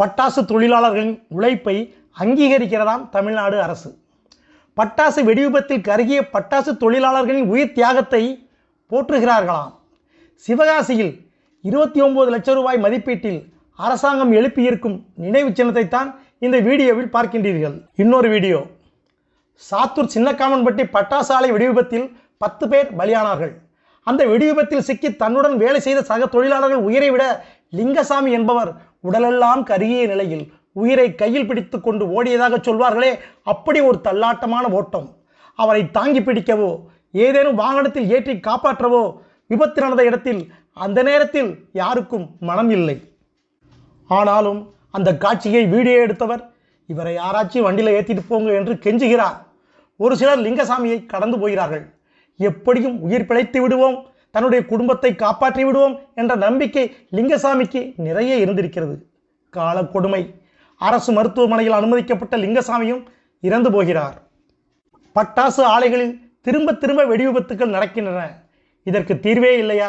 பட்டாசு தொழிலாளர்களின் உழைப்பை அங்கீகரிக்கிறதாம் தமிழ்நாடு அரசு. பட்டாசு வெடிவிபத்தில் கருகிய பட்டாசு தொழிலாளர்களின் உயிர் தியாகத்தை போற்றுகிறார்களாம். சிவகாசியில் இருபத்தி ஒம்பது லட்சம் ரூபாய் மதிப்பீட்டில் அரசாங்கம் எழுப்பியிருக்கும் நினைவு சின்னத்தை தான் இந்த வீடியோவில் பார்க்கின்றீர்கள். இன்னொரு வீடியோ. சாத்தூர் சின்னக்காமன்பட்டி பட்டாசு ஆலை வெடிவிபத்தில் பத்து பேர் பலியானார்கள். அந்த வெடிவிபத்தில் சிக்கி தன்னுடன் வேலை செய்த சக தொழிலாளர்கள் உயிரை விட லிங்கசாமி என்பவர் உடலெல்லாம் கருகிய நிலையில் உயிரை கையில் பிடித்து கொண்டு ஓடியதாக சொல்வார்களே அப்படி ஒரு தள்ளாட்டமான ஓட்டம். அவரை தாங்கி பிடிக்கவோ ஏதேனும் வாகனத்தில் ஏற்றி காப்பாற்றவோ விபத்து நடந்த இடத்தில் அந்த நேரத்தில் யாருக்கும் மனம் இல்லை. ஆனாலும் அந்த காட்சியை வீடியோ எடுத்தவர் இவரை யாராச்சும் வண்டியில் ஏற்றிட்டு போங்க என்று கெஞ்சுகிறார். ஒரு சிலர் லிங்கசாமியை கடந்து போகிறார்கள். எப்படியும் உயிர் பிழைத்து விடுவோம் தன்னுடைய குடும்பத்தை காப்பாற்றி விடுவோம் என்ற நம்பிக்கை லிங்கசாமிக்கு நிறைய இருந்திருக்கிறது கால கொடுமை அரசு மருத்துவமனையில் அனுமதிக்கப்பட்ட லிங்கசாமியும் இறந்து போகிறார் பட்டாசு ஆலைகளில் திரும்ப திரும்ப வெடி விபத்துக்கள் நடக்கின்றன இதற்கு தீர்வே இல்லையா